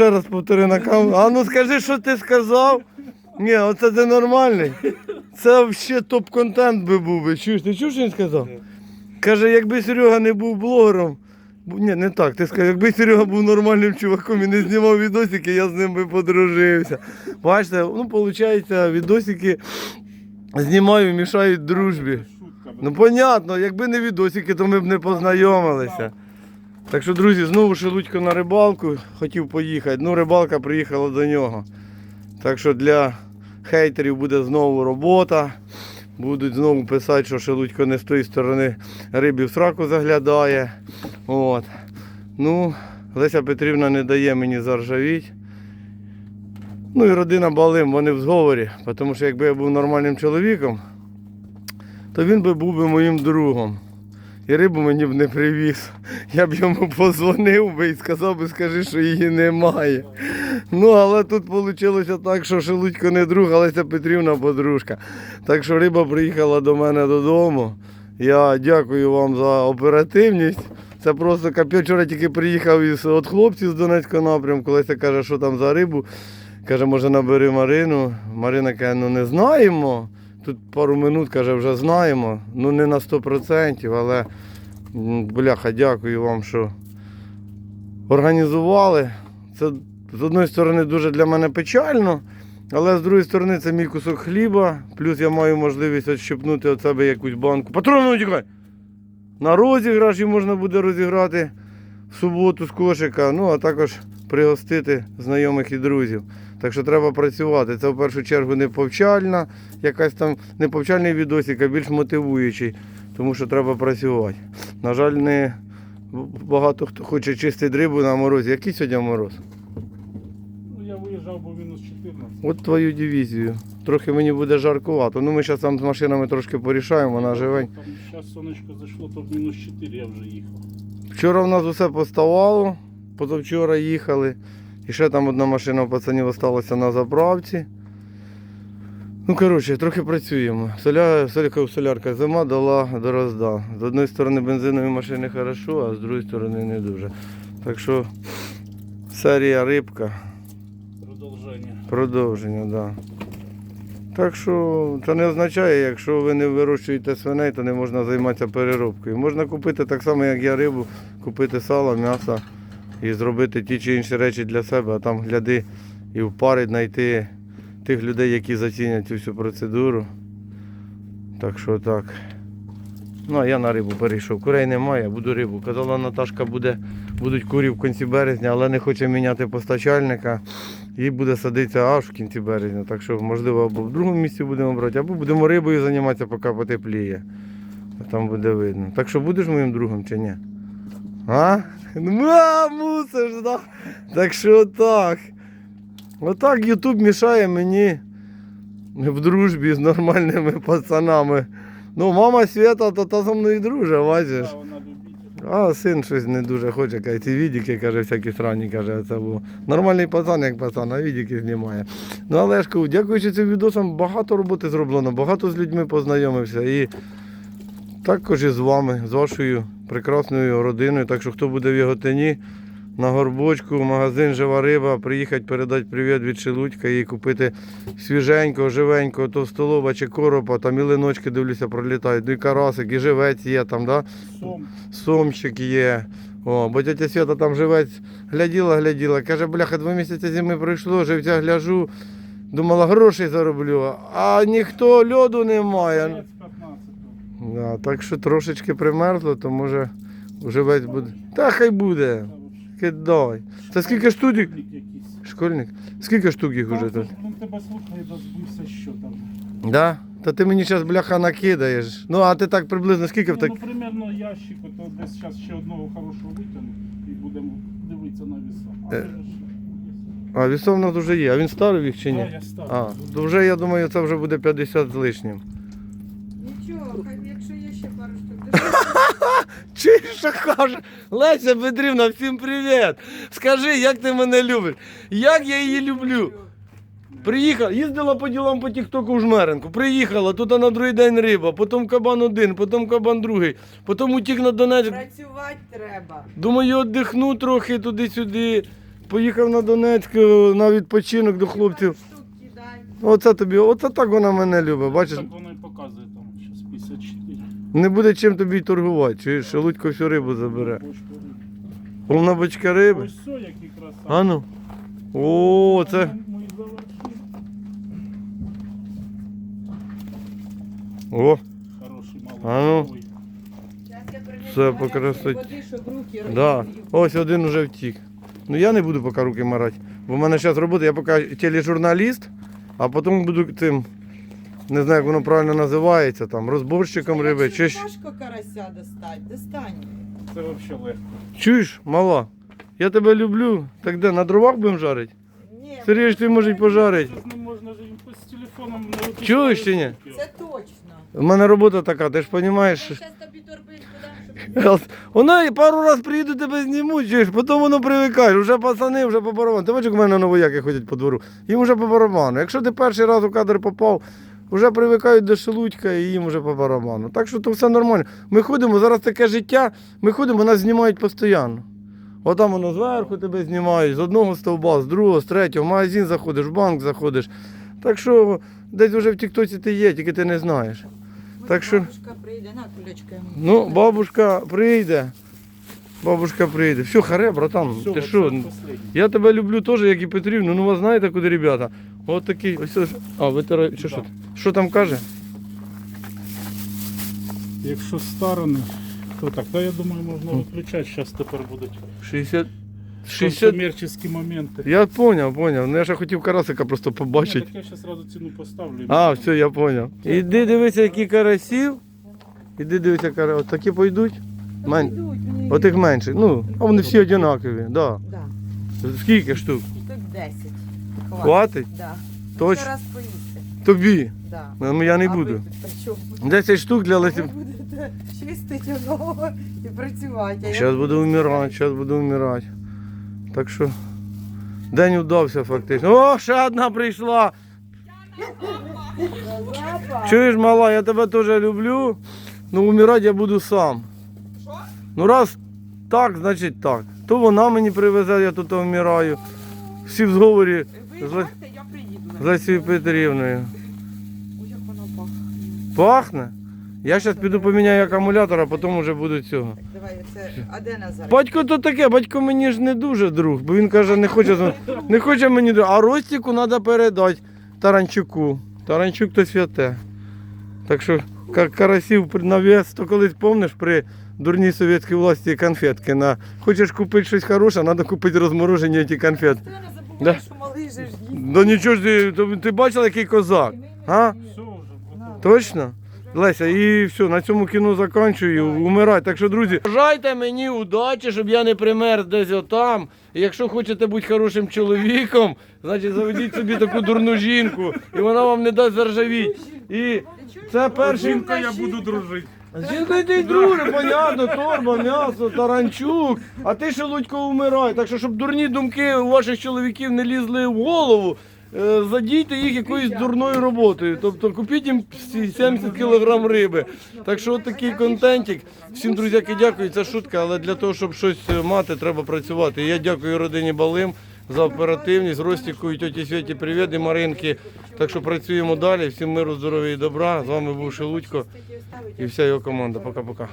ще раз повтори на камеру. А ну скажи, що ти сказав? Ні, оце ти нормальний. Це взагалі топ-контент би був би. Чуєш, ти чув, що він сказав? Каже, якби Серега не був блогером. Ні, не так. Ти сказав, якби Серега був нормальним чуваком і не знімав відосики, я з ним би подружився. Бачите, ну виходить, відосики знімаю, мішають дружбі. Ну, понятно, якби не відосики, то ми б не познайомилися. Так що, друзі, знову Шелудько на рибалку хотів поїхати. Ну, рибалка приїхала до нього. Так що для хейтерів буде знову робота. Будуть знову писати, що Шелудько не з тої сторони рибі в сраку заглядає. От. Ну, Леся Петрівна не дає мені заржавіть. Ну і родина Балим, вони в зговорі, тому що якби я був нормальним чоловіком, то він би був би моїм другом. І рибу мені б не привіз. Я б йому позвонив би і сказав би, скажи, що її немає. Ну, але тут вийшло так, що Шелудько не друг, а Леся Петрівна подружка. Так що риба приїхала до мене додому. Я дякую вам за оперативність. Це просто капець. Вчора тільки приїхав із от хлопців з Донецького напрямку. Леся каже, що там за рибу. Каже, може набери Марину. Марина каже, ну не знаємо. Тут пару минут, каже, вже знаємо. Ну не на 100%, але бляха, дякую вам, що організували. Це з одної сторони дуже для мене печально, але з другої сторони це мій кусок хліба. Плюс я маю можливість відщепнути від себе якусь банку. Патрон, не утікай! На розіграш її можна буде розіграти в суботу з кошика, ну а також пригостити знайомих і друзів. Так що треба працювати. Це в першу чергу не повчальна, якась там не повчальний відосик, а більш мотивуючий, тому що треба працювати. На жаль, не багато хто хоче чистити рибу на морозі. Який сьогодні мороз? Ну я виїжджав, бо мінус 14. От твою дивізію. Трохи мені буде жаркувато. Ну ми зараз там з машинами трошки порішаємо, вона живень. Там зараз сонечко зайшло, то мінус 4 я вже їхав. Вчора в нас усе поставало, позавчора їхали. І ще там одна машина у пацанів залишилася на заправці. Ну, коротше, трохи працюємо. Соля, соляка, солярка зима дала дорозда. З одної сторони бензинові машини хорошо, а з другої сторони не дуже. Так що серія рибка, Продовження. продовження, так. Да. Так що це не означає, якщо ви не вирощуєте свиней, то не можна займатися переробкою. Можна купити так само, як я рибу, купити сало, м'ясо і зробити ті чи інші речі для себе, а там гляди і впарить знайти тих людей, які зацінять цю процедуру. Так що так. Ну, а я на рибу перейшов. Курей немає, буду рибу. Казала Наташка, буде, будуть курі в кінці березня, але не хоче міняти постачальника. І буде садитися аж в кінці березня. Так що, можливо, або в другому місці будемо брати, або будемо рибою займатися, поки потепліє. Там буде видно. Так що будеш моїм другом чи ні? А? Ну, а, мусиш, да? Так що так. Отак Ютуб мішає мені в дружбі з нормальними пацанами. Ну, мама Свята, то та зі мною друже, бачиш. А син щось не дуже хоче, каже, ці відіки, каже, всякі странні, каже, це був. Нормальний пацан, як пацан, а відіки знімає. Ну але ж кажу, дякуючи цим відосам, багато роботи зроблено, багато з людьми познайомився. І також і з вами, з вашою прекрасною родиною. Так що хто буде в Яготині, на горбочку, в магазин Жива риба, приїхати передати привіт від Шелудька і купити свіженького, живенького, товстолоба чи коропа, там і линочки, дивлюся, пролітають, ну і карасик, і живець є там, да? Сом. Сомчик є. О, бо тетя Свята там живець гляділа, гляділа. Каже, бляха, два місяці зими пройшло, живця гляжу. Думала, грошей зароблю, а ніхто льоду немає. Кінець 15-го. Да, так що трошечки примерзло, то може живець буде. Та хай буде. Та Кидай. Це скільки штук? школьник? Скільки штук їх уже тут? Він тебе слухає, да збився, що там. Да? Та ти мені зараз бляха накидаєш. Ну, а ти так приблизно скільки в Ну, так. ну, примерно ящик, то десь зараз ще одного хорошого витягну і будемо дивитися на віса. А Е. А вісов у нас вже є. А він ставив їх чи ні? Да, я ставлю. А, то вже я думаю, це вже буде 50 з лишнім. Нічого, хай, якщо є ще пару штук, Чи що каже? Леся Петрівна, всім привіт! Скажи, як ти мене любиш? Як я її люблю? Приїхала, їздила по ділам по Тіктоку в Жмеренку. Приїхала, тут на другий день риба, потім кабан один, потім кабан другий, потім утік на Донецьк. працювати треба. Думаю, віддихну трохи туди-сюди. поїхав на Донецьк е, на відпочинок до хлопців. Оце тобі, оце так вона мене любить. Бачиш, Так воно і показує там, зараз 54. Не буде чим тобі й торгувати. Чуєш, Шелудько всю рибу забере. Повна бочка риби. Ось які краса. А ну. О, це. О, Хороший А ну. малий. Все по красоті. Води, щоб руки да. розігрів. Ось один уже втік. Ну я не буду поки руки марати. Бо в мене зараз робота, я поки тележурналіст, а потім буду тим, не знаю, як воно правильно називається, там, розборщиком риби. Чи... ж- Важко карася достать, достань. Це взагалі легко. Чуєш, мала? Я тебе люблю. Так де, на дровах будемо жарити? Ні, Сергій, ти може й пожарити. Це з ним можна ж і з телефоном не випускати Чуєш чи ні? це точно. У мене робота така, ти ж розумієш. Я зараз тобі торбинку дам, щоб Вона і пару раз приїду тебе зніму, чуєш, потім воно привикаєш. Вже пацани, вже по барабану. Ти бачиш, як у мене новояки ходять по двору. Їм вже по барабану. Якщо ти перший раз у кадр попав, вже привикають до шелудька і їм вже по барабану. Так що то все нормально. Ми ходимо, зараз таке життя, ми ходимо, нас знімають постійно. Отам воно зверху тебе знімають, з одного стовба, з другого, з третього, в магазин заходиш, в банк заходиш. Так що десь вже в Тіктоці ти є, тільки ти не знаєш. Так що- Бабушка прийде, на кулечка йому. Ну, бабушка прийде. Бабушка прийде. Все, харе, братан. Ти що? Я тебе люблю теж, як і Петрівну. Ну, ви знаєте, куди ребята. От такий. Ось ось. А, витирай. Що, що? Що там каже? Якщо з сторони, то так, та я думаю, можна виключати. Зараз тепер будуть 60. 60. комерційні моменти. Я поняв, поняв. Ну я ще хотів карасика просто Ні, побачити. так я зараз одразу ціну поставлю. А, все, я поняв. Іди дивися, які карасів. Іди дивися, карасів. От такі пойдуть. Мен... Отих менше. Ну, а вони всі однакові. Да. Да, Скільки штук? штук 10. Хватить. Хватить? Да. Точно? Ну, раз поїсти. Тобі. Да. Ну, я не А ви буду. тут 10 штук для Ви Лесі. будете чистити його і працювати. Зараз буду вмирати, зараз буду вмирати. Так що день удався фактично. О, ще одна прийшла. Чуєш, мала, я тебе теж люблю. Ну вмирати я буду сам. Ну раз так, значить так. То вона мені привезе, я тут вмираю. Всі в зговорі Ви з, я приїду. з Лесією Петрівною. Ой, як воно пахне. Пахне? Я зараз піду поміняю акумулятор, а потім вже буду цього. Так, давай, це, а де Назар? Батько то таке, батько мені ж не дуже друг, бо він каже, не хоче, з- не хоче мені друг. А Ростіку треба передати Таранчуку. Таранчук то святе. Так що ка- карасів при- на вес, то колись помниш при дурній совєтській власті конфетки. На... Хочеш купити щось хороше, треба купити розморожені ті конфетки. Да. що малий же ж їсть. Да нічого ж ти, то ти бачила, який козак? А? Точно? Леся, і все, на цьому кіно закінчую, умирать. Так що, друзі, бажайте мені удачі, щоб я не пример десь отам. І якщо хочете бути хорошим чоловіком, значить заведіть собі таку дурну жінку, і вона вам не дасть заржавіть. І це перший. Жінка, я буду дружити. З Жінкою друже, понятно, торба, м'ясо, таранчук, а ти шелудько вмирай. Так що, щоб дурні думки у ваших чоловіків не лізли в голову, е, задійте їх якоюсь дурною роботою. Тобто купіть їм 70 кг риби. Так що от такий контентик. Всім друзяки дякую, це шутка, але для того, щоб щось мати, треба працювати. Я дякую родині Балим за оперативність, Ростіку і тьоті Світі привіт і Маринки. Так що працюємо далі. Всім миру, здоров'я і добра. З вами був Шелудько і вся його команда. Пока-пока.